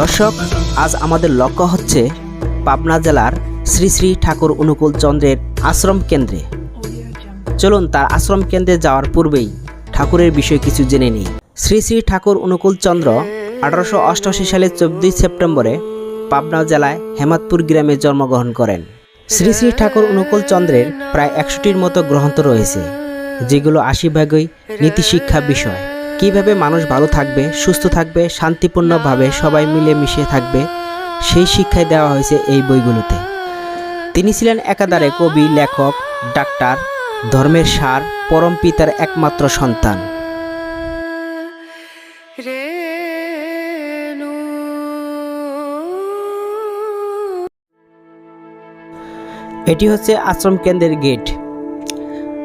দর্শক, আজ আমাদের লক্ষ্য হচ্ছে পাবনা জেলার শ্রী শ্রী ঠাকুর অনুকূল চন্দ্রের আশ্রম কেন্দ্রে। চলুন তার আশ্রম কেন্দ্রে যাওয়ার পূর্বেই ঠাকুরের বিষয়ে কিছু জেনে নিই। শ্রী শ্রী ঠাকুর অনুকূল চন্দ্র আঠারোশো অষ্টআশি সালের চব্বিশ সেপ্টেম্বরে পাবনা জেলায় হেমাদপুর গ্রামে জন্মগ্রহণ করেন। শ্রী শ্রী ঠাকুর অনুকূল চন্দ্রের প্রায় একশোটির মতো গ্রন্থ রয়েছে, যেগুলো আশি ভাগই নীতিশিক্ষা বিষয়। কীভাবে মানুষ ভালো থাকবে সুস্থ থাকবে শান্তিপূর্ণভাবে সবাই মিলে মিশে থাকবে সেই শিক্ষাই দেওয়া হয়েছে এই বইগুলোতে। তিনি ছিলেন একাধারে কবি লেখক ডাক্তার ধর্মের সার পরম পিতার একমাত্র সন্তান। এটি হচ্ছে আশ্রম কেন্দ্রের গেট।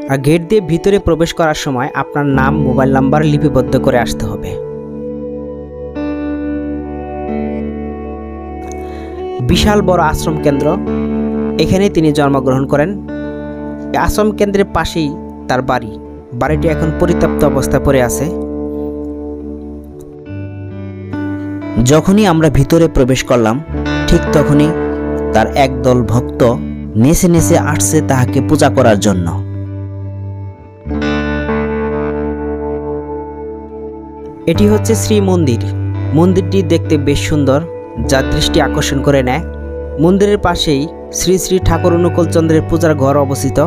আর গেট দিয়ে ভিতরে প্রবেশ করার সময় আপনার নাম, মোবাইল নাম্বার লিপিবদ্ধ করে আসতে হবে। বিশাল বড় আশ্রম কেন্দ্র। এখানে তিনি জন্মগ্রহণ করেন। আশ্রম কেন্দ্রের পাশেই তার বাড়ি। বাড়িটি এখন পরিত্যক্ত অবস্থায় পড়ে আছে। যখনই আমরা ভিতরে প্রবেশ করলাম, ঠিক তখনই তার একদল ভক্ত নেচে নেচে আসছে তাহাকে পূজা করার জন্য। এটি হচ্ছে শ্রী মন্দির মন্দিরটি দেখতে বেশ সুন্দর, যা দৃষ্টি আকর্ষণ করে নেয়। মন্দিরের পাশেই শ্রী শ্রী ঠাকুর অনুকূল চন্দ্রের পূজার ঘর অবস্থিত।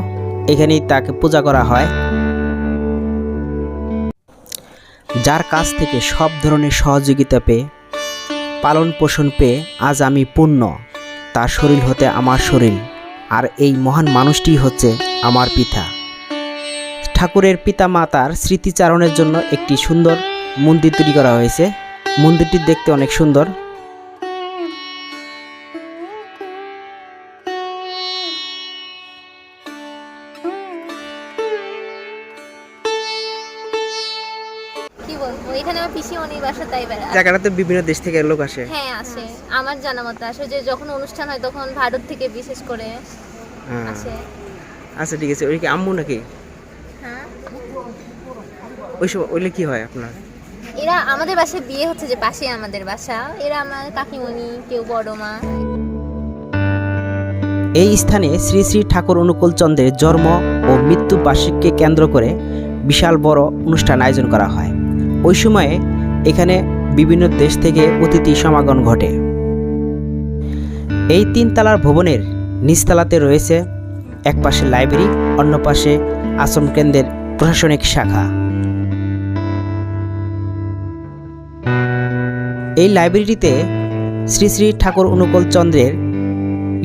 এখানেই তাকে পূজা করা হয়। যার কাছ থেকে সব ধরনের সহযোগিতা পেয়ে পালন পোষণ পেয়ে আজ আমি পূর্ণ। তার শরীর হতে আমার শরীর, আর এই মহান মানুষটি হচ্ছে আমার পিতা। ঠাকুরের পিতা মাতার স্মৃতিচারণের জন্য একটি সুন্দর মন্দির তৈরি করা হয়েছে। মন্দিরটি দেখতে অনেক সুন্দর। জায়গাটাতে বিভিন্ন দেশ থেকে লোক আসে। হ্যাঁ আসে। আমার জানা মতো আসে যে যখন অনুষ্ঠান হয় তখন ভারত থেকে বিশেষ করে আসে। আচ্ছা ঠিক আছে। ওই কি আম্মু নাকি? হ্যাঁ। ওই সময় ওইলে কি হয় আপনার? এরা আমাদের বাসায় বিয়ে হচ্ছে যে পাশে আমাদের বাসা। এরা আমার কাকিমণি, কেউ বড় মা। এই স্থানে শ্রী শ্রী ঠাকুর অনুকূল চন্দ্রের জন্ম ও মৃত্যু বার্ষিককে কেন্দ্র করে বিশাল বড় অনুষ্ঠান আয়োজন করা হয়। ওই সময়ে এখানে বিভিন্ন দেশ থেকে অতিথি সমাগম ঘটে। এই তিনতলার ভবনের নিচতলাতে রয়েছে এক পাশে লাইব্রেরি অন্য পাশে আশ্রম কেন্দ্রের প্রশাসনিক শাখা। এই লাইব্রেরিতে শ্রী শ্রী ঠাকুর অনুকূল চন্দ্রের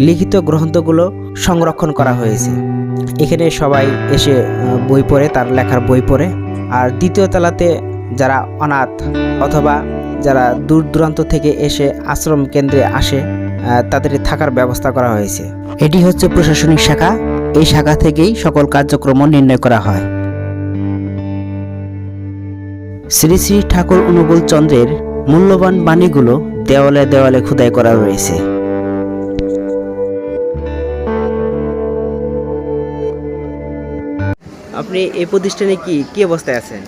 লিখিত গ্রন্থগুলো সংরক্ষণ করা হয়েছে। এখানে সবাই এসে বই পড়ে, তার লেখার বই পড়ে। আর দ্বিতীয় তলাতে যারা অনাথ অথবা যারা দূর দূরান্ত থেকে এসে আশ্রম কেন্দ্রে আসে তাদের থাকার ব্যবস্থা করা হয়েছে। এটি হচ্ছে প্রশাসনিক শাখা। এই শাখা থেকেই সকল কার্যক্রম নির্ণয় করা হয়। শ্রী শ্রী ঠাকুর অনুকূল চন্দ্রের মূল্যবান বাণীগুলো দেওয়ালে দেওয়ালে খোদাই করা রয়েছে। আপনি এই প্রতিষ্ঠানে কি কি অবস্থায় আছেন?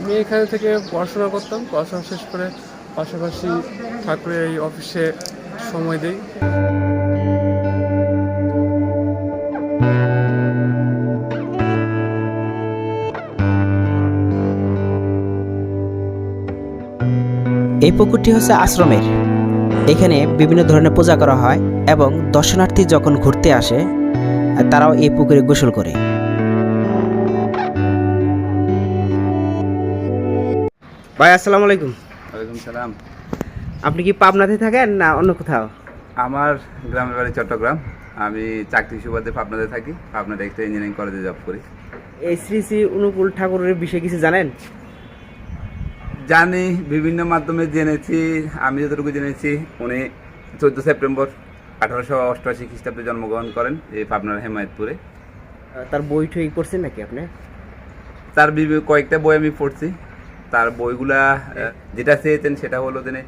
আমি এখানে থেকে পড়াশোনা করতাম, পড়াশোনা শেষ করে পাশাপাশি ঠাকুরের এই অফিসে সময় দিই। এই পুকুরটি হচ্ছে আশ্রমের। এখানে বিভিন্ন ধরনের পূজা করা হয় এবং দর্শনার্থী যখন ঘুরতে আসে তারাও এই পুকুরে গোসল করে। ভাই আসসালামু আলাইকুম। ওয়ালাইকুম সালাম। আপনি কি পাবনাতে থাকেন না অন্য কোথাও? আমার গ্রামের বাড়ি চট্টগ্রাম। আমি চাকরি সুবাদে পাবনাতে থাকি। পাবনা একটা ইঞ্জিনিয়ারিং কলেজে জব করি। এই শ্রী শ্রী অনুকূল ঠাকুরের বিষয়ে কিছু জানেন? জানি বিভিন্ন মাধ্যমে জেনেছি আমি যতটুকু জেনেছি উনি চোদ্দ সেপ্টেম্বর আঠারোশো অষ্টআশি খ্রিস্টাব্দে জন্মগ্রহণ করেন এই পাবনার হেমায়তপুরে। তার বই টই পড়ছেন নাকি আপনি? তার কয়েকটা বই আমি পড়ছি। তার বইগুলা যেটা চেয়েছেন সেটা হলো তিনি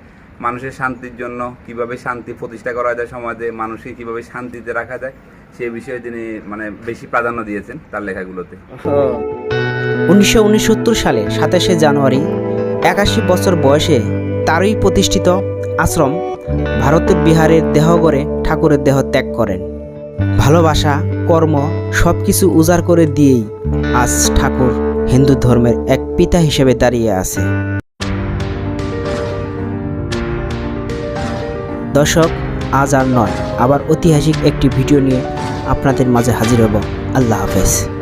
মানুষের শান্তির জন্য কীভাবে শান্তি প্রতিষ্ঠা করা যায় সমাজে মানুষকে কীভাবে শান্তিতে রাখা যায় সেই বিষয়ে তিনি মানে বেশি প্রাধান্য দিয়েছেন তার লেখাগুলোতে। উনিশশো উনসত্তর সালে সাতাশে জানুয়ারি একাশি বছর বয়সে তারই প্রতিষ্ঠিত আশ্রম ভারতের বিহারের দেহগড়ে ঠাকুরের দেহ ত্যাগ করেন। ভালোবাসা, কর্ম সব কিছু উজাড় করে দিয়েই আজ ঠাকুর হিন্দু ধর্মের এক পিতা হিসেবে দাঁড়িয়ে আছে। দর্শক, আজ আর নয়, আবার ঐতিহাসিক একটি ভিডিও নিয়ে আপনাদের মাঝে হাজির হব। আল্লাহ হাফেজ।